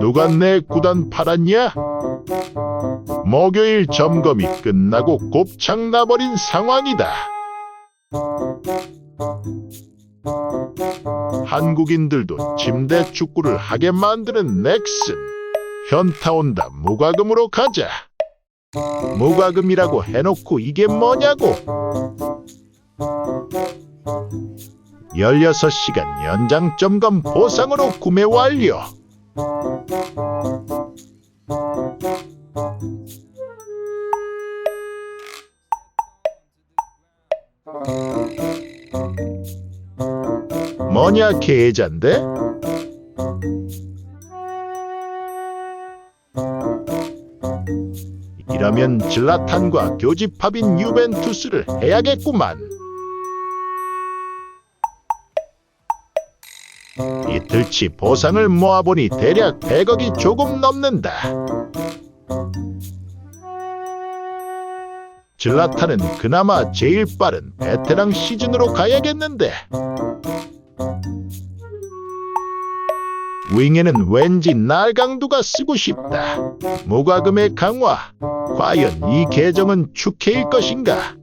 누가 내 구단 팔았냐? 목요일 점검이 끝나고 곱창 나버린 상황이다. 한국인들도 침대 축구를 하게 만드는 넥슨. 현타 온다 무과금으로 가자. 무과금이라고 해놓고 이게 뭐냐고. 16시간 연장 점검 보상으로 구매 완료. 뭐냐 계좌인데? 이러면 질라탄과 교집합인 유벤투스를 해야겠구만. 이틀치 보상을 모아보니 대략 100억이 조금 넘는다. 질라탄은 그나마 제일 빠른 베테랑 시즌으로 가야겠는데. 윙에는 왠지 날강두가 쓰고 싶다. 무과금의 강화. 과연 이 계정은 축해일 것인가?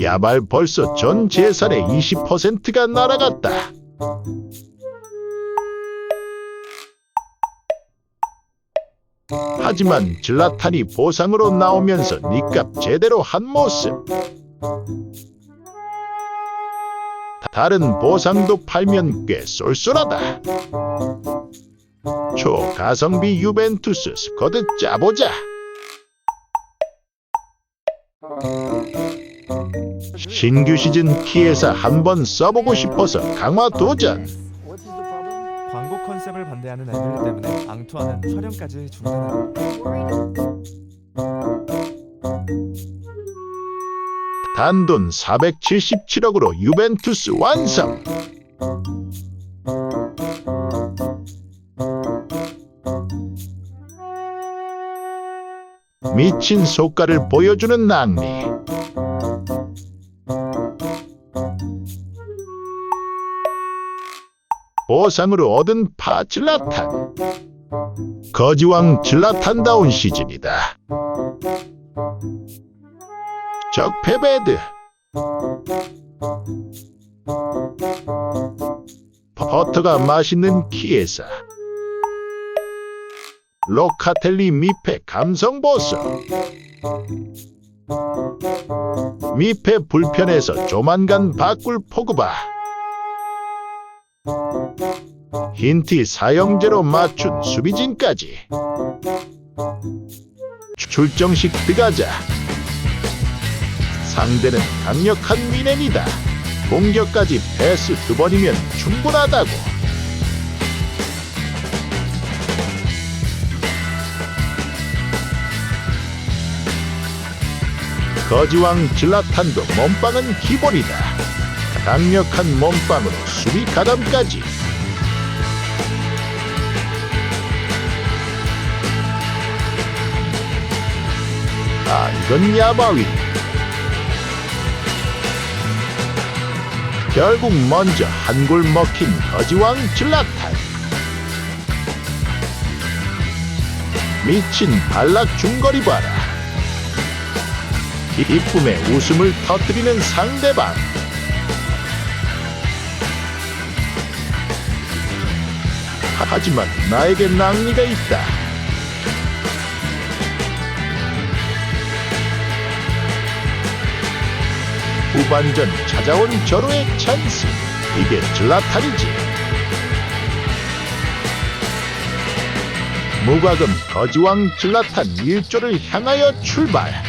야발 벌써 전 재산의 20%가 날아갔다. 하지만 질라탄이 보상으로 나오면서 니값 제대로 한 모습. 다른 보상도 팔면 꽤 쏠쏠하다. 초가성비 유벤투스 스쿼드 짜보자. 신규 시즌 키에서 한번 써보고 싶어서 강화 도전. 광고 컨셉을 반대하는 애들 때문에 앙투아는 촬영까지 중단하고 단돈 477억으로 유벤투스 완성. 미친 속가를 보여주는 낭리. 보상으로 얻은 파질라탄. 거지왕 질라탄다운 시즌이다. 적패배드 버터가 맛있는 키에사 로카텔리 미페 감성보석 미페 불편해서 조만간 바꿀 포그바 힌트 사형제로 맞춘 수비진까지 출정식 들어가자 상대는 강력한 미넨이다. 공격까지 패스 두 번이면 충분하다고. 거지왕 질라탄도 몸빵은 기본이다. 강력한 몸빵으로 수비 가담까지. 아, 이건 야바위. 결국 먼저 한 골 먹힌 거지왕 질라탄 미친 발락 중거리 봐라 이쁨의 웃음을 터뜨리는 상대방 하지만 나에게 낭리가 있다. 후반전 찾아온 절호의 찬스. 이게 질라탄이지. 무과금 거지왕 질라탄 1조를 향하여 출발